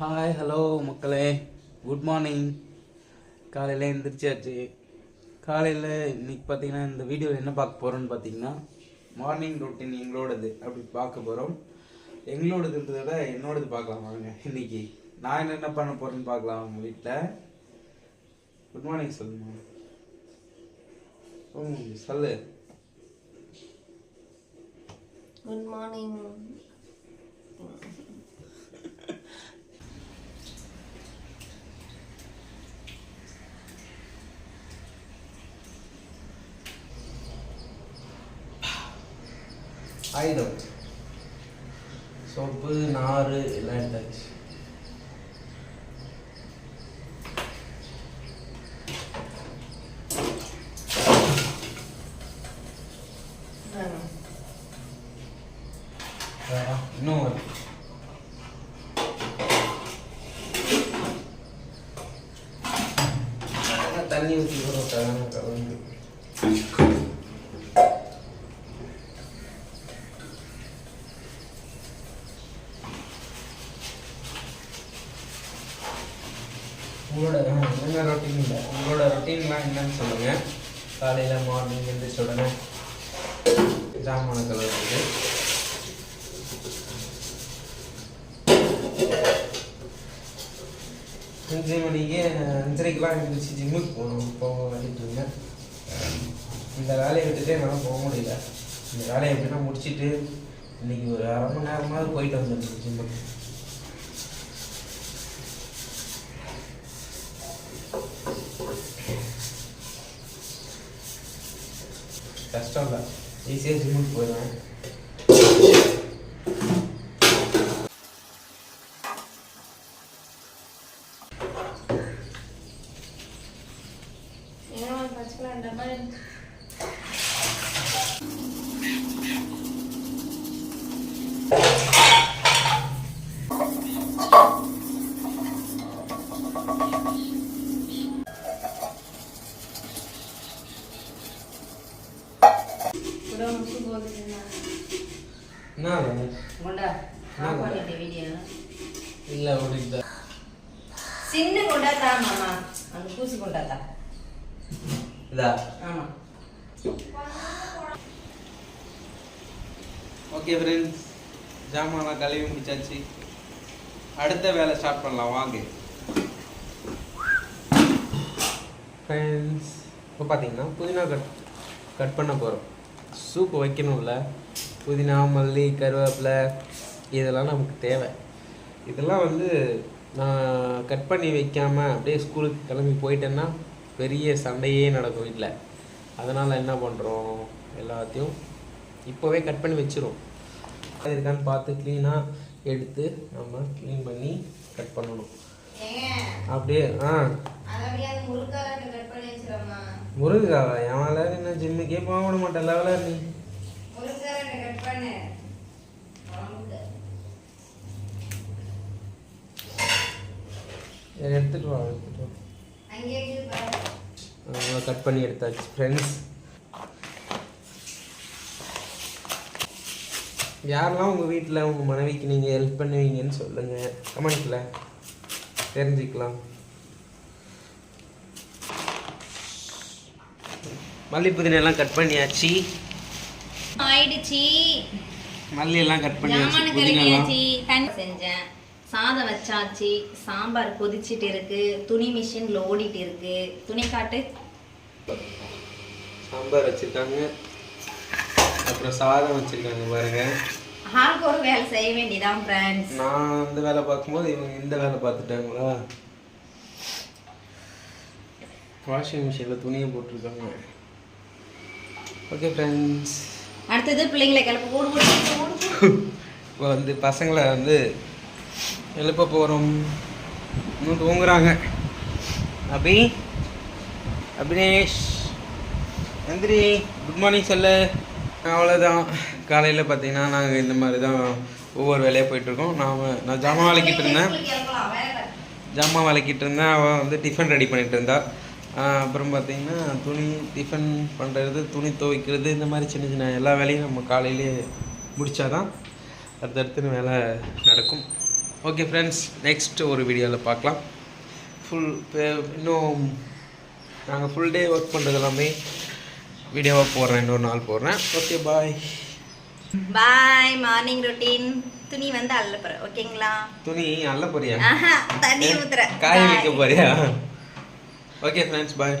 Hi hello மக்களே. Good morning காலையில் எழுந்திரிச்சாச்சு காலையில் இன்னைக்கு பார்த்தீங்கன்னா இந்த வீடியோவில் என்ன பார்க்க போகிறோன்னு பார்த்தீங்கன்னா மார்னிங் ரொட்டீன் எங்களோடது அப்படி பார்க்க போகிறோம் எங்களோடதுன்றத விட என்னோடது பார்க்கலாம் வாங்க இன்னைக்கு. நான் என்னென்ன பண்ண போகிறேன்னு பார்க்கலாம் அவங்க வீட்டில் குட் மார்னிங் சொல்லுமா ம் சொல்லு. குட் மார்னிங் ஆயுதம் சோப்பு நார் எல்லாம் எடுத்தாச்சு. இன்னும் ஒரு. தண்ணி ஊற்றி கூட கலந்து உங்களோட என்ன ரொட்டீன் இல்லை உங்களோட ரொட்டீன்லாம் என்னன்னு சொல்லுங்கள் காலையில் மார்னிங் எழுந்திரிச்ச உடனே ஜாமான கலவுறது அஞ்சு மணிக்கு அஞ்சரைக்கெலாம் எழுந்திரிச்சு ஜிம்முக்கு போகணும். போக வேண்டிட்டு இருந்தேன் இந்த வேலையை விட்டுட்டு என்னால் போக முடியல. இந்த வேலையை எப்படின்னா முடிச்சிட்டு இன்னைக்கு ஒரு அரை மணி நேரமாவது போயிட்டு வந்துடுச்சு ஜிம்முக்கு கஷ்டம் இல்லை ஈஸியாக ஜிம்முக்கு போயிடுவேன் ஏன்னா வச்சுக்கலாம் சின்ன மாமா அந்த பூசி இதா ஆமா ஓகே ஃப்ரெண்ட்ஸ் ஜாமான்லாம் கழுவி முடிச்சாச்சு. அடுத்த வேலை ஸ்டார்ட் பண்ணலாம். வாங்க. ஃப்ரெண்ட்ஸ் இப்போ பார்த்தீங்கன்னா புதினா கட் கட் பண்ண போகிறோம் சூப்பு வைக்கணும்ல. புதினா மல்லி கருவேப்பிலை இதெல்லாம் நமக்கு தேவை. இதெல்லாம் வந்து நான் கட் பண்ணி வைக்காமல் அப்படியே ஸ்கூலுக்கு கிளம்பி போயிட்டேன்னா பெரிய சண்டையே நடக்கும் வீட்டில் அதனால் என்ன பண்ணுறோம் எல்லாத்தையும் இப்போவே கட் பண்ணி வச்சிரும். இருக்கான்னு பார்த்து க்ளீனாக எடுத்து நம்ம க்ளீன் பண்ணி கட் பண்ணணும். அப்படியே ஆ. அதை வேலை என்ன ஜிம்முக்கே போக விட மாட்டேன். லெவலா நீ எடுத்துட்டு வா எடுத்துட்டு வா. கட் பண்ணி எடுத்தாச்சு ஃப்ரெண்ட்ஸ் யாரெல்லாம் உங்கள் வீட்டில் உங்கள் மனைவிக்கு நீங்கள் ஹெல்ப் பண்ணுவீங்கன்னு சொல்லுங்கள் கமெண்ட்டில் தெரிஞ்சுக்கலாம். மல்லி புதினெல்லாம் கட் பண்ணியாச்சு. ஆயிடுச்சு. மல்லி எல்லாம் கட் பண்ணியாச்சு. புதினெல்லாம் செஞ்சேன். சாதம் வச்சாச்சு. சாம்பார் கொதிச்சிட்டு இருக்கு. துணி மிஷின்ல ஓடிட்டு இருக்கு. துணி காட்டு. சாம்பார் வச்சுருக்காங்க. அப்புறம் சாதம் வச்சுருக்காங்க பாருங்க. ஆளுக்கு ஒரு வேலை செய்ய வேண்டியதான் ஃப்ரெண்ட்ஸ் நான் அந்த வேலை பார்க்கும்போது இவங்க இந்த வேலை பார்த்துட்டாங்களா? வாஷிங் மிஷினில் துணியை போட்டிருக்காங்க. ஓகே ஃப்ரெண்ட்ஸ் அடுத்தது பிள்ளைங்களை கிளப்ப. ஓடு இப்போ வந்து பசங்களை வந்து எழுப்ப போகிறோம் இன்னும் தூங்குறாங்க. அபி அபினேஷ் நந்திரி குட் மார்னிங் சொல்லு. அவ்வளோதான் காலையில் பார்த்தீங்கன்னா நாங்கள் இந்த மாதிரி தான் ஒவ்வொரு வேலையாக போயிட்டுருக்கோம் நான் நான் ஜாமான் விளக்கிட்டு இருந்தேன். ஜாமான் விளக்கிட்டு இருந்தேன். அவள் வந்து டிஃபன் ரெடி பண்ணிட்டு இருந்தா. ஆஹ் அப்புறம் பார்த்தீங்கன்னா துணி டிஃபன் பண்ணுறது துணி துவைக்கிறது இந்த மாதிரி சின்ன சின்ன எல்லா வேலையும் நம்ம காலையிலே முடிச்சாதான் அடுத்தடுத்துன்னு வேலை நடக்கும். ஓகே ஃப்ரெண்ட்ஸ் நெக்ஸ்ட் ஒரு வீடியோவில் பார்க்கலாம். ஃபுல் இன்னும் நாங்கள் ஃபுல் டே ஒர்க் பண்ணுறது எல்லாமே வீடியோவாக போடுறேன் இன்னொரு நாள் போடுறேன். Okay bye bye morning routine துணி வந்து அள்ள போறேன் ஓகேங்களா துணி அல்ல போறியா? தண்ணி ஊத்துறேன். காய. வைக்க போறியா? Okay friends bye